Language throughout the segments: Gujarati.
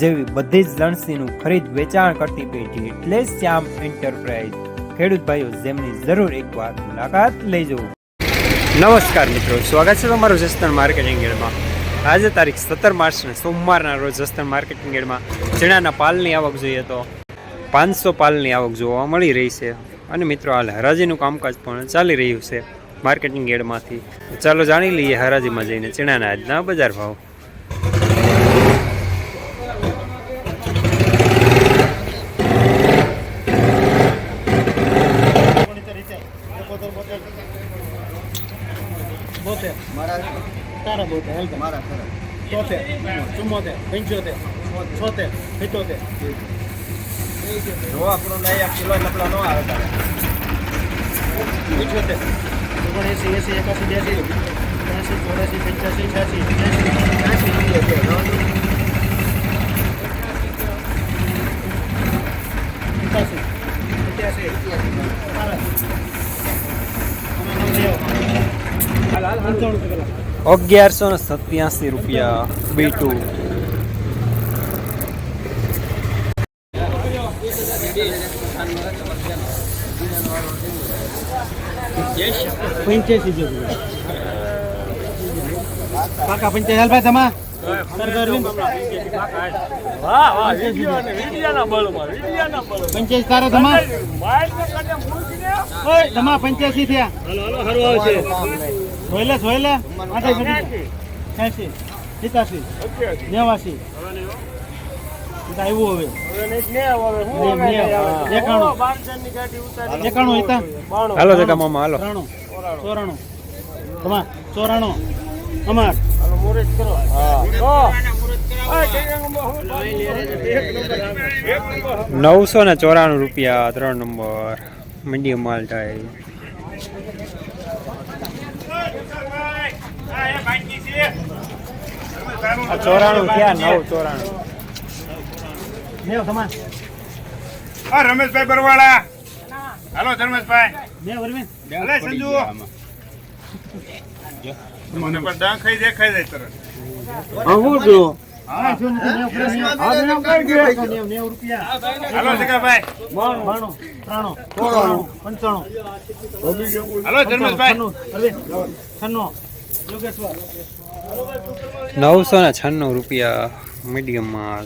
જેવી બધી જ લણસીનું ખરીદ વેચાણ કરતી પેઢી એટલે શ્યામ એન્ટરપ્રાઇઝ ખેડૂત ભાઈઓ, જેમની જરૂર એકવાર મુલાકાત લેજો. નમસ્કાર મિત્રો, સ્વાગત છે તમારું જસ્તન માર્કેટિંગ યાર્ડમાં આજે તારીખ સત્તર માર્ચને સોમવારના રોજ જસદણ માર્કેટિંગ યાર્ડમાં ચણાના પાલની આવક જોઈએ તો પાંચસો પાલની આવક જોવા મળી રહી છે અને મિત્રો હાલ હરાજીનું કામકાજ પણ ચાલી રહ્યું છે માર્કેટિંગ યાર્ડમાંથી ચાલો જાણી લઈએ હરાજીમાં જઈને ચણાના આજના બજાર ભાવ. બોતેર તારા બોતેર હેલ્પ મારા તોતેર ચુમ્મોતેર પંચોતેર છોતેર સિત્તોતેર જો આપણો નહીં આ કિલો લપડા નો આવે તારે પંચોતેર ઓગણએંસી એંસી એકાસી બેસી ત્યાંસી ચોરાસી પંચ્યાસી છ્યાસી ત્યાંસી પચાસી પચાસી અગિયારસો ને સત્યાસી રૂપિયા બી ટુ પંચ્યાસી જેવું કાકા પંચ્યાસી હાલ ભાઈ તમા પંચ્યાસી તારા તમા ઓય તમા પંચ્યાસી થયા જોઈ લે જોઈ લે. આઠે બધી છ્યાસી નેવાસી આવ્યું હવે એકાણું. હાલો જગા મામા હાલો. ત્રાણું ચોરાણું. તમાર ચોરાણું. અમાર નવસો ને ચોરાણું રૂપિયા ત્રણ નંબર. મીડિયમ માલ થાય ચોરાણું ક્યાં નવ ચોરાણું. નેવ તમાર હા રમેશભાઈ બરવાળા. હાલો ધર્મેશભાઈ. સંજુ. મને પણ ડાંગ ખાઈ જાય તરત. હા જો હાલો ત્રાણું ચોરાણું પંચાણું હાલો ધર્મેશભાઈ. છન્નું નવસો ને છન્નું રૂપિયા મીડિયમમાં.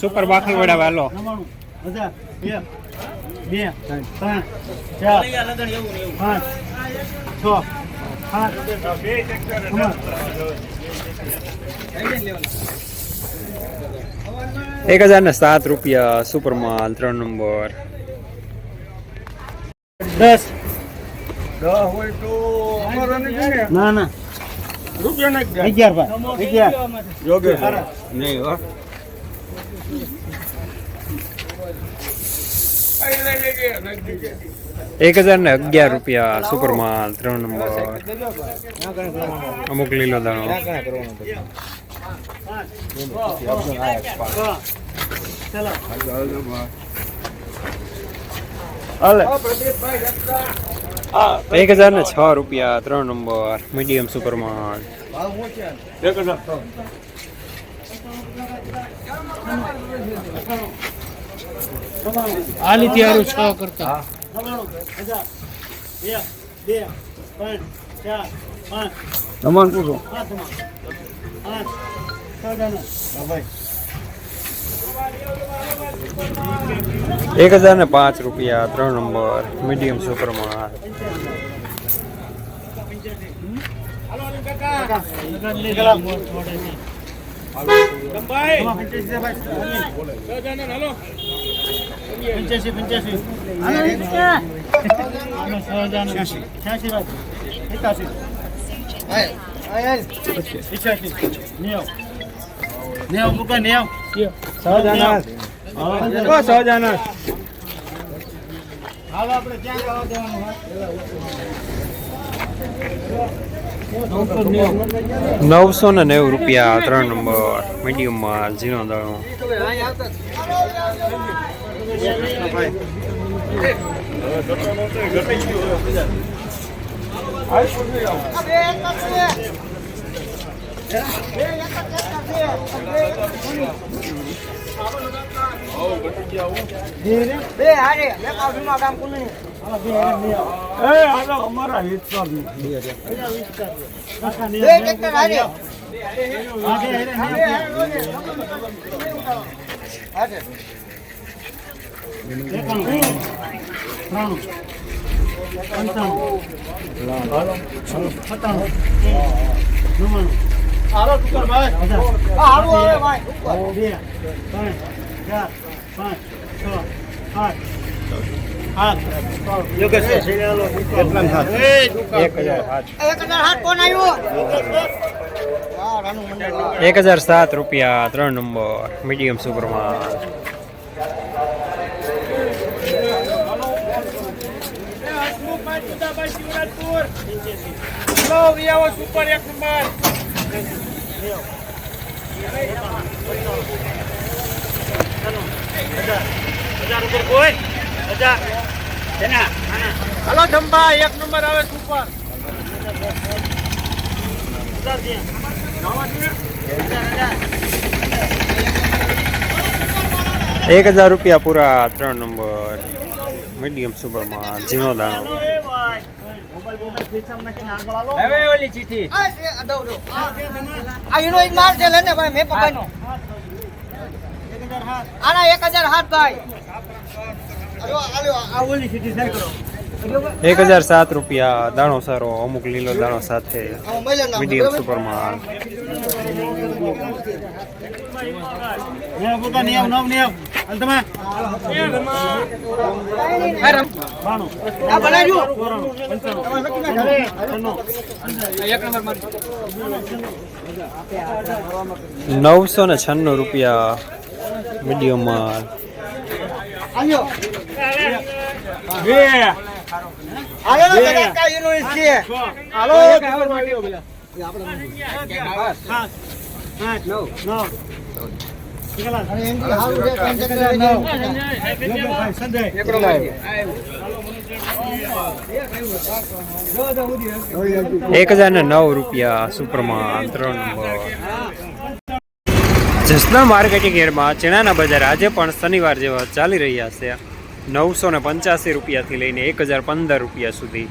સુપર બાખલ વડા હાલો. નવાણું બે ત્રણ. ચાર પાંચ છ એક હજાર ને સાત રૂપિયા સુપર માલ ત્રણ નંબર દસ. ને. ના રૂપિયા અગિયાર ભાઈ અગિયાર. યોગેશ નહીં હો. એક હજાર ને અગિયાર રૂપિયા સુપર માલ ત્રણ નંબર. અમુક લીલો દાણો. એક હજાર ને છ રૂપિયા, ત્રણ નંબર. મીડિયમ સુપર માલ આલી ત્યારું છ કરતા. હજાર. એક બે ત્રણ ચાર પાંચ. પૂછો પાંચ. પાંચ એક હજાર ને પાંચ રૂપિયા ત્રણ નંબર મીડિયમ સુપર માલ પંચ્યાસી પંચ્યાસી છ્યાસી એકાસી પંચ્યાસી નેવ નેવ મૂકા નેવ હાલ આપણે ક્યાં જવા દેવાનું હોય નવસો ને નેવું રૂપિયા ત્રણ નંબર મીડિયમમાં ઝીણો દાણો. બે અમારા હારે હાલો ટુકર ભાઈ આ હારું આવે ભાઈ બે ત્રણ ચાર પાંચ છ આઠ એક હજાર. સાત હાથ. એક હજાર રૂપિયા ત્રણ નંબર મીડિયમ સુપરમાં સુપર એક નંબર. હલો જંબા એક નંબર આવે સુપર હજાર એક હજાર રૂપિયા પૂરા ત્રણ નંબર મીડિયમ સુપરમાં ઝીણો દાણો નાખીને આગળ હાલો. આ એનો એક માલ છે લેને ભાઈ મેં હાથ. આના એક હજાર ભાઈ. એક સાત રૂપિયા દાણો સારો અમુક લીલો દાણો સાથે મીડિયમ સુપરમાં નવસો ને છન્નું રૂપિયા છે. એક હજાર ને નવ રૂપિયા સુપરમાં ત્રણ નંબર. જસના માર્કેટિંગ એરમાં ચણાના બજાર આજે પણ શનિવાર જેવા ચાલી રહ્યા છે. નવસો ને પંચ્યાસી રૂપિયાથી લઈને એક હજાર પંદર રૂપિયા સુધી.